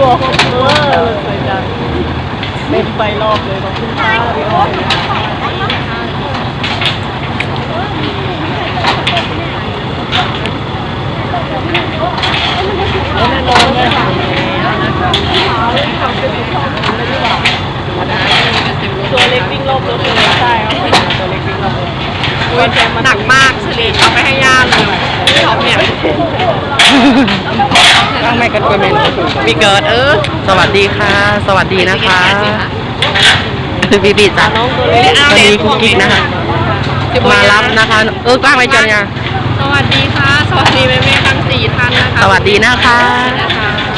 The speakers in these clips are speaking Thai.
รัวครอเออสวยจังเต็มไปรอบเลยขอบคุณค่ะพี่อ้อยแล้วแน่นอนเลยค่ะตัวเล็กวิ่งรอบรถเลยใช่ครับตัวเล็กวิ่งรอบรถอุ้ยแจม หนักมากสิริเอาไปให้ย่าเลยชอบเนี่ย ตั้ง ไม่กันกวยเมนมีเกิดเออ สวัสดีค่ะ สวัสดีนะคะบีบีจ้ะน้องตัวเล็กวันนี้กุ๊กกิ๊กนะคะ มารับนะคะ เออกล้างไปจังยังสวัสดีค่ะ สวัสดีแม่แม่ๆทั้งสี่ท่านนะคะ สวัสดีนะคะ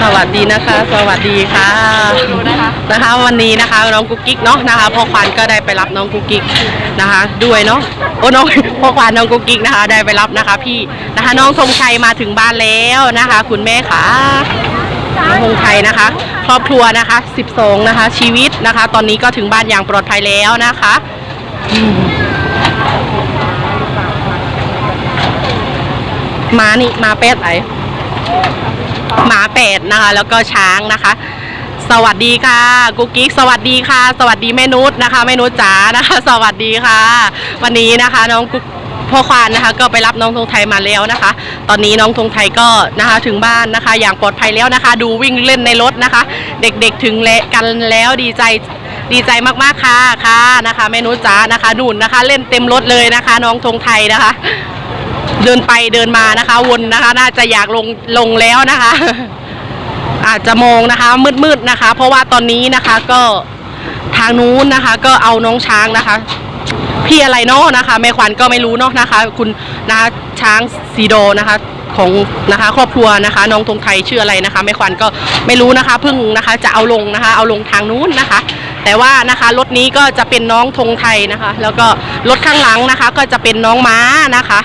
สวัสดีนะคะ สวัสดีค่ะดูนะคะนะคะวันนี้นะคะน้องกุ๊กกิ๊กเนาะนะคะพ่อควานก็ได้ไปรับน้องกุ๊กกิ๊กนะคะ ด้วยเนาะ โอ้น้องพ่อควานน้องกุ๊กกิ๊กนะคะ ได้ไปรับนะคะ พี่นะคะ น้องธงชัยมาถึงบ้านแล้วนะคะ คุณแม่ค่ะน้องธงชัยนะคะ ครอบครัวนะคะ 12 นะคะ ชีวิตนะคะ ตอนนี้ก็ถึงบ้านอย่างปลอดภัยแล้วนะคะมานี่มาเป็ดไหนหมาเป็ดนะคะ แล้วก็ช้างนะคะ สวัสดีค่ะ กุ๊กกิ๊กสวัสดีค่ะ สวัสดีแม่นุชนะคะแม่นุชจ๋านะคะ สวัสดีค่ะ วันนี้นะคะน้องกุ๊กพ่อควานนะคะ ก็ไปรับน้องธงไทยมาแล้วนะคะ ตอนนี้น้องธงไทยก็นะคะถึงบ้านนะคะ อย่างปลอดภัยแล้วนะคะ ดูวิ่งเล่นในรถนะคะ เด็กๆถึงและกันแล้วดีใจดีใจมากๆค่ะค่ะนะคะแม่นุชจ๋านะคะนุ่นนะคะ เล่นเต็มรถเลยนะคะ น้องธงไทยนะคะ เดินไปเดินมานะคะ วนนะคะ น่าจะอยากลงลงแล้วนะคะ อาจจะมองนะคะ มืดๆนะคะ เพราะว่าตอนนี้นะคะก็ทางนู้นนะคะ ก็เอาน้องช้างนะคะ พี่อะไรเนาะนะคะแม่ขวัญก็ไม่รู้เนาะนะคะ คุณนะคะช้างซีโดนะคะของนะคะครอบครัวนะคะ น้องธงไทยชื่ออะไรนะคะแม่ขวัญก็ไม่รู้นะคะเพิ่งนะคะจะเอาลงนะคะ เอาลงทางนู้นนะคะ แต่ว่านะคะรถนี้ก็จะเป็นน้องธงไทยนะคะ แล้วก็รถข้างหลังนะคะ ก็จะเป็นน้องม้านะคะ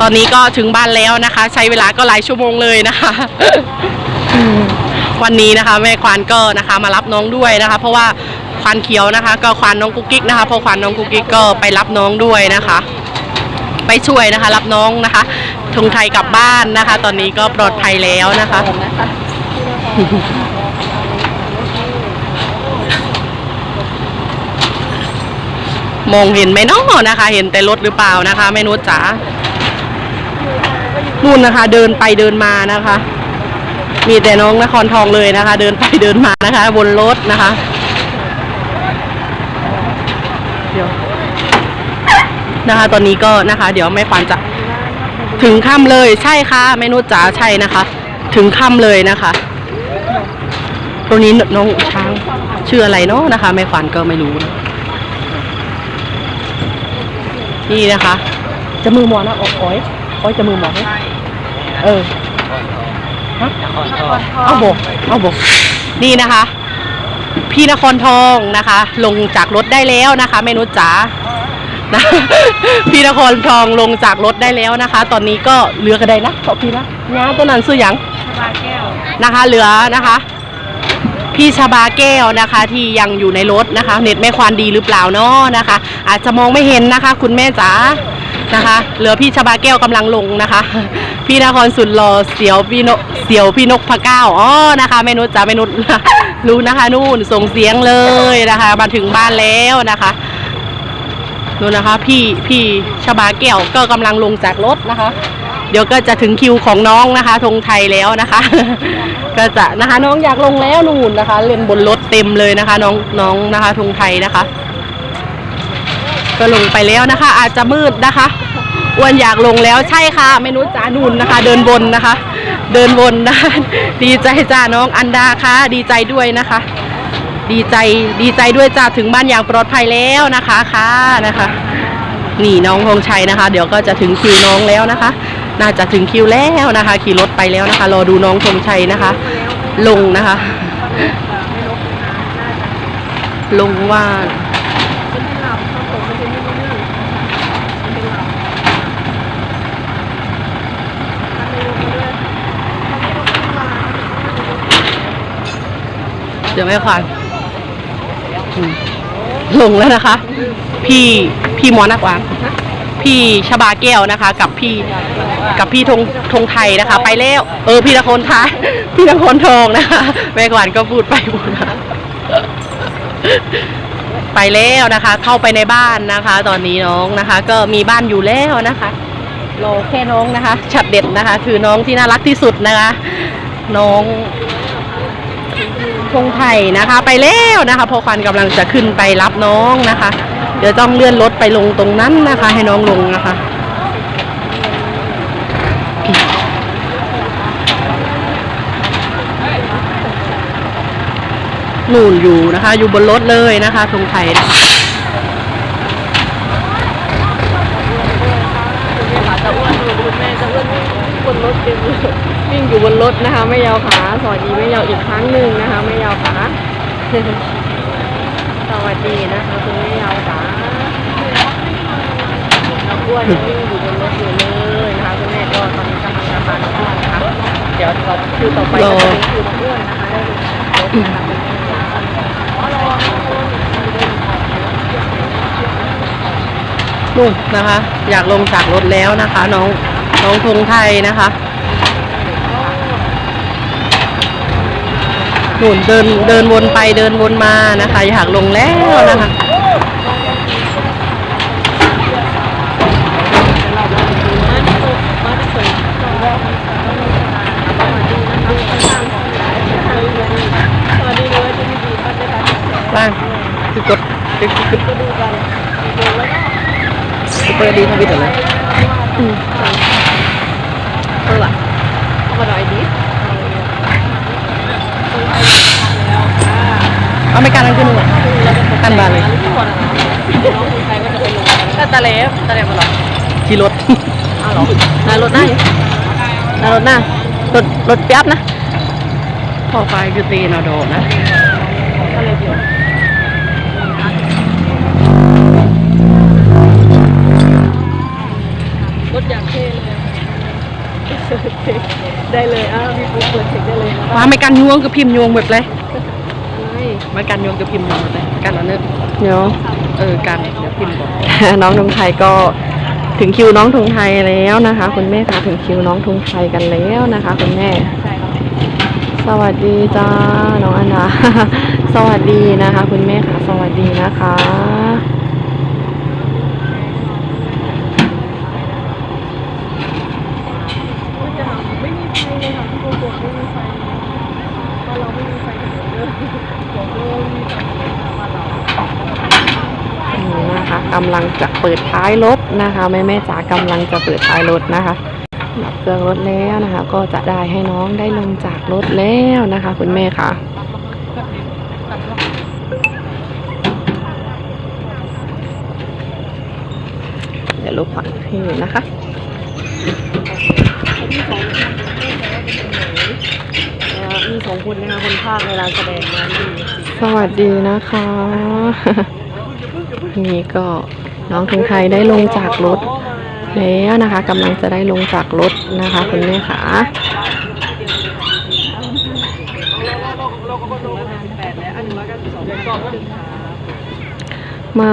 ตอนนี้ก็ถึงบ้านแล้วนะคะ ใช้เวลาก็หลายชั่วโมงเลยนะคะ วันนี้นะคะแม่ควานก็นะคะมารับน้องด้วยนะคะ เพราะว่าควานเขียวนะคะ ก็ควานน้องกุ๊กกิ๊กนะคะเพราะควานน้องกุ๊กกิ๊กก็ไปรับน้องด้วยนะคะ ไปช่วยนะคะ รับน้องนะคะทงไทยกลับบ้านนะคะ ตอนนี้ก็ปลอดภัยแล้วนะคะมองเห็นไหมเนาะนะคะ เห็นแต่รถหรือเปล่านะคะแม่นุชจ๋านู่นนะคะ เดินไปเดินมานะคะ มีแต่น้องนครทองเลยนะคะ เดินไปเดินมานะคะ บนรถนะคะเดี๋ยวนะคะ ตอนนี้ก็นะคะ เดี๋ยวแม่ขวัญจะถึงค่ำเลยใช่ค่ะแม่นุชจ๋าใช่นะคะ ถึงค่ำเลยนะคะตรงนี้น้องช้างชื่ออะไรเนาะนะคะแม่ขวัญก็ไม่รู้นะนี่นะคะ จะมือหมอนะโอ้ยโอ้ยจะมือหมอให้เออ ฮะเอาบกเอาบกนี่นะคะ พี่นครทองนะคะ ลงจากรถได้แล้วนะคะเมนุษจ๋านะ พี่นครทองลงจากรถได้แล้วนะคะ ตอนนี้ก็เหลือกระไดนะขอพี่นะงาตัวนั้นซื้อหยังนะคะ เหลือนะคะ พี่ชาบาแก้วนะคะ ที่ยังอยู่ในรถนะคะ เน็ตไม่ควานดีหรือเปล่าเนาะนะคะ อาจจะมองไม่เห็นนะคะ คุณแม่จ๋า นะคะ เหลือพี่ชาบาแก้วกำลังลงนะคะ พี่นครสุดหล่อเสียวพี่นกเสียวพี่นกพะเก้าอ๋อนะคะแม่นุชจ๋าแม่นุชรู้นะคะนู่นส่งเสียงเลยนะคะ มาถึงบ้านแล้วนะคะนู่นนะคะ พี่พี่ชาบาแก้วก็กำลังลงจากรถนะคะ เดี๋ยวก็จะถึงคิวของน้องนะคะธงไทยแล้วนะคะ ก็จะนะคะน้องอยากลงแล้วนู่นนะคะ เล่นบนรถเต็มเลยนะคะ น้องน้องนะคะธงไทยนะคะ ก็ลงไปแล้วนะคะ อาจจะมืดนะคะอ้วนอยากลงแล้วใช่ค่ะเมนูจานุนนะคะ เดินบนนะคะ เดินบนนะคะดีใจจ้าน้องอันดาค่ะ ดีใจด้วยนะคะ ดีใจดีใจด้วยจ้าถึงบ้านอย่างปลอดภัยแล้วนะคะค่ะนะคะนี่น้องธงชัยนะคะ เดี๋ยวก็จะถึงคิวน้องแล้วนะคะ น่าจะถึงคิวแล้วนะคะ ขี่รถไปแล้วนะคะ รอดูน้องธงชัยนะคะ ลงนะคะ ลงว่า เดี๋ยวไม่ควานลงแล้วนะคะ พี่พี่มอนักวางพี่พี่ชบาแก้วนะคะ กับพี่กับพี่ธงธงไทยนะคะ ไปแล้ว เออ พี่นครท้ายพี่นครทองนะคะแม่กวานก็พูดไปพูดมาไปแล้วนะคะ เข้าไปในบ้านนะคะ ตอนนี้น้องนะคะ ก็มีบ้านอยู่แล้วนะคะรอแค่น้องนะคะฉัดเด็ดนะคะ คือน้องที่น่ารักที่สุดนะคะ น้อง ธงไทยนะคะ ไปแล้วนะคะพอควันกำลังจะขึ้นไปรับน้องนะคะ เดี๋ยวต้องเลื่อนรถไปลงตรงนั้นนะคะ ให้น้องลงนะคะนู่นอยู่นะคะ อยู่บนรถเลยนะคะธงไทย จะอ้วนอยู่คุณแม่จะอ้วนวิ่ง บนรถเต็มเลยวิ่งอยู่บนรถนะคะ ไม่ยาวขาสวัสดีไม่ยาวอีกครั้งหนึ่งนะคะ ไม่ยาวขาสวัสดีนะคะคุณไม่ยาวขาน้องอ้วนวิ่งอยู่บนรถอยู่เลยนะคะคุณแม่ก็ตอนนี้กำลังจะมาบ้านนะคะเดี๋ยวเราคือต่อไปก็จะเป็นคือน้องอ้วนนะคะได้รถนะคะนแม่งอ้วนนู่นนะคะ อยากลงจากรถแล้วนะคะ น้อง น้องธงไทยนะคะหนู่นเดินเดินวนไปเดินวนมานะคะ อยากลงแล้วนะคะสวัสดีเลยจะมีดีปันได้ปันบ้างคือกดคือคือก็ดูกันดูแล้วก็คือเปิดดีทวิตเหรออืมเออล่ะเอามาหน่อยดิคนไทยแล้วค่ะ เอาไม่การนั่งขึ้นหรอเราจะกันบานเลยทุกคนนะน้องคนไทยก็จะไปลงแต่ตะเล็บตะเล็บมาหรอขี่รถอ้าวหรอนายรถหน้าอยู่นายรถหน้ารถรถแป๊บนะพอไฟคือตีนอโดนะตะเล็บอยู่รถอย่างเท่เลยอะได้เลยอ้าวพี่ปุ๊กเปิดเช็คได้เลยนะว่าไม่การยวงกับพิมพ์ยวงแบบเลยไม่ไม่การยวงกับพิมพ์ยวงแบบเลยการอันนี้เดี๋ยวเออการเดี๋ยวพิมพ์บอกน้องทุงไทยก็ถึงคิวน้องทุงไทยแล้วนะคะ คุณแม่คะถึงคิวน้องทุงไทยกันแล้วนะคะ คุณแม่ สวัสดีจ้าน้องอันดาสวัสดีนะคะ คุณแม่ค่ะสวัสดีนะคะ นี่นะคะกำลัง จะเปิดท้ายรถนะคะแม่แม่จ๋ากำลังจะเปิดท้ายรถนะคะดับเครื่องรถแล้วนะคะ ก็จะได้ให้น้องได้ลงจากรถแล้วนะคะ คุณแม่ค่ะเดี๋ยวลบฝั่งที่นะคะมีสองคนนะคะคนภาคเวลาแสดงงานดีสวัสดีนะคะ นี่ก็ น้องทุงไทยได้ลงจากรถแล้วนะคะกำลังจะได้ลงจากรถนะคะคุณแม่ขามา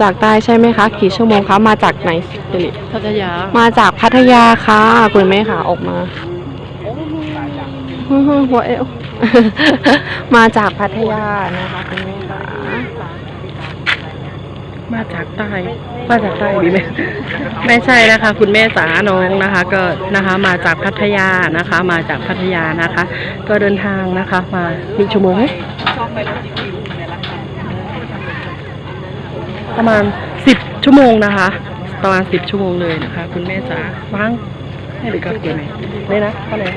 จากใต้ใช่ไหมคะ กี่ชั่วโมงคะมาจากไหนสิริพัทยา มาจากพัทยาค่ะ คุณแม่ค่ะออกมาหัวเอวมาจากพัทยานะคะคุณแม่ค่ะ มาจากใต้ มาจากใต้ดีไหมไม่ใช่นะคะ คุณแม่จ๋าน้องนะคะ ก็นะคะมาจากพัทยานะคะ มาจากพัทยานะคะ ก็เดินทางนะคะมาหนึ่งชั่วโมงประมาณสิบชั่วโมงนะคะประมาณสิบชั่วโมงเลยนะคะ คุณแม่จ๋าว่างให้หรือก็เกี่ยวไหมไม่นะก็เลย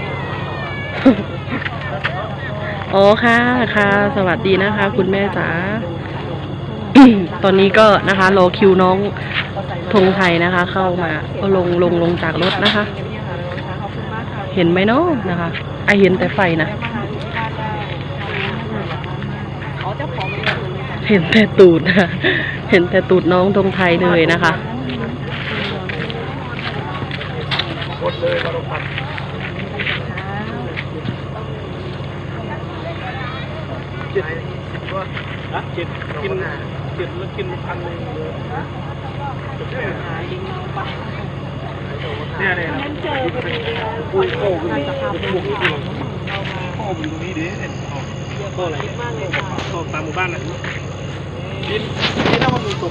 อ๋อค่ะค่ะ สวัสดีนะคะ คุณแม่จ๋า ตอนนี้ก็นะคะรอคิวน้องธงไทยนะคะ เข้ามาก็ลงลงลงจากรถนะคะ เห็นไหมเนาะนะคะไอเห็นแต่ไฟนะเห็นแต่ตูดนะเห็นแต่ตูดน้องธงไทยเลยนะคะเจ็ดนะเจ็ดกิน จ็ดแล้วกินพันหนึ่งเลยเนี่ยเนี่ยนั่นเจอพอดีคุยโค้กันจะทำเป็นโค้อยู่ตรงนี้ดิโค้อะไรโค้ตามหมู่บ้านน่ะดินนี่ถ้ามันมีตัว